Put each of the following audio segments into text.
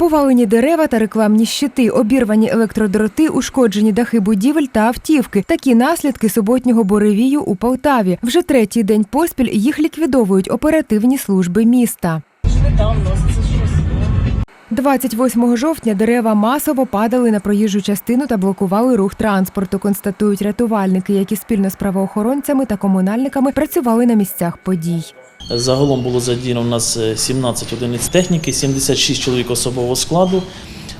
Повалені дерева та рекламні щити, обірвані електродроти, ушкоджені дахи будівель та автівки. Такі наслідки суботнього буревію у Полтаві. Вже третій день поспіль їх ліквідовують оперативні служби міста. 28 жовтня дерева масово падали на проїжджу частину та блокували рух транспорту. Констатують рятувальники, які спільно з правоохоронцями та комунальниками працювали на місцях подій. Загалом було задіяно у нас е, 17 одиниць техніки, 76 чоловік особового складу.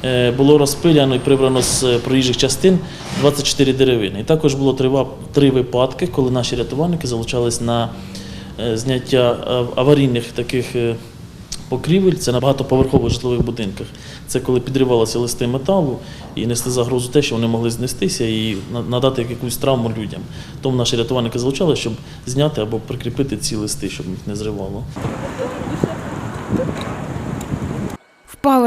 Е, Було розпиляно і прибрано з е, проїжджих частин 24 деревини. І також було три, випадки, коли наші рятувальники залучались на е, зняття аварійних таких е, покрівель. Це на багатоповерхових житлових будинках. Це коли підривалися листи металу і несли загрозу те, що вони могли знестися і надати якусь травму людям. Тому наші рятувальники залучали, щоб зняти або прикріпити ці листи, щоб їх не зривало.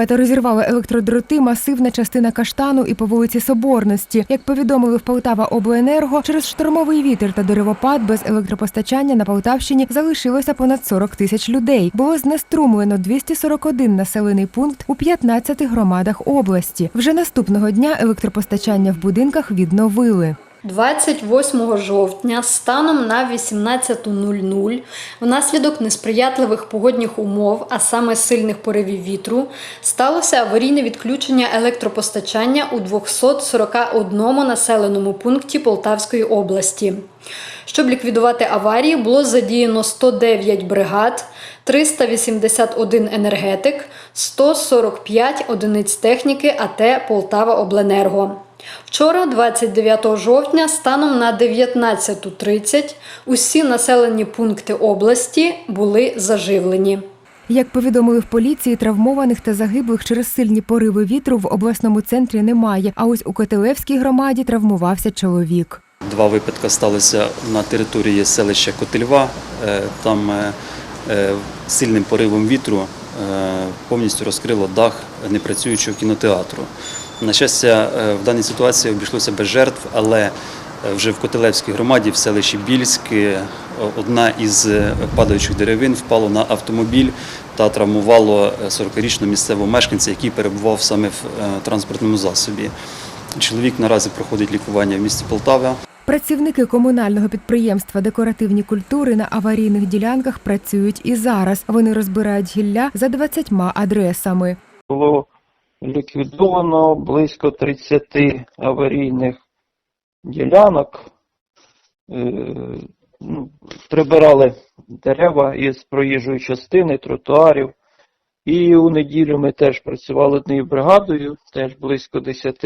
Впала та розірвала електродроти масивна частина каштану і по вулиці Соборності. Як повідомили в Полтава Обленерго, через штормовий вітер та деревопад без електропостачання на Полтавщині залишилося понад 40 тисяч людей. Було знеструмлено 241 населений пункт у 15 громадах області. Вже наступного дня електропостачання в будинках відновили. 28 жовтня станом на 18.00 внаслідок несприятливих погодних умов, а саме сильних поривів вітру, сталося аварійне відключення електропостачання у 241 населеному пункті Полтавської області. Щоб ліквідувати аварії, було задіяно 109 бригад, 381 енергетик, 145 одиниць техніки АТ Полтава Обленерго. Вчора, 29 жовтня, станом на 19.30 усі населені пункти області були заживлені. Як повідомили в поліції, травмованих та загиблих через сильні пориви вітру в обласному центрі немає. А ось у Котелевській громаді травмувався чоловік. Два випадки сталися на території селища Котельва. Е, Там е, е, сильним поривом вітру повністю розкрило дах непрацюючого кінотеатру. На щастя, е, в даній ситуації обійшлося без жертв, але е, вже в Котелевській громаді, в селищі Більськ, е, одна із падаючих деревин впала на автомобіль та травмувало е, 40-річного місцевого мешканця, який перебував саме в транспортному засобі. Чоловік наразі проходить лікування в місті Полтава. Працівники комунального підприємства декоративні культури на аварійних ділянках працюють і зараз. Вони розбирають гілля за 20 адресами. було ліквідовано близько 30 аварійних ділянок. Е, ну, Прибирали дерева із проїжджої частини, тротуарів. І у неділю ми теж працювали однією бригадою, теж близько 10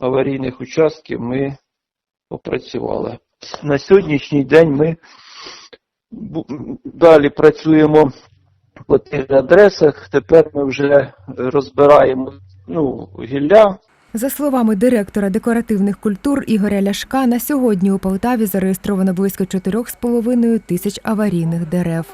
аварійних участків ми попрацювали. На сьогоднішній день ми далі працюємо по тих адресах. Тепер ми вже розбираємо ну, гілля. За словами директора декоративних культур Ігоря Ляшка, на сьогодні у Полтаві зареєстровано близько 4,5 тисяч аварійних дерев.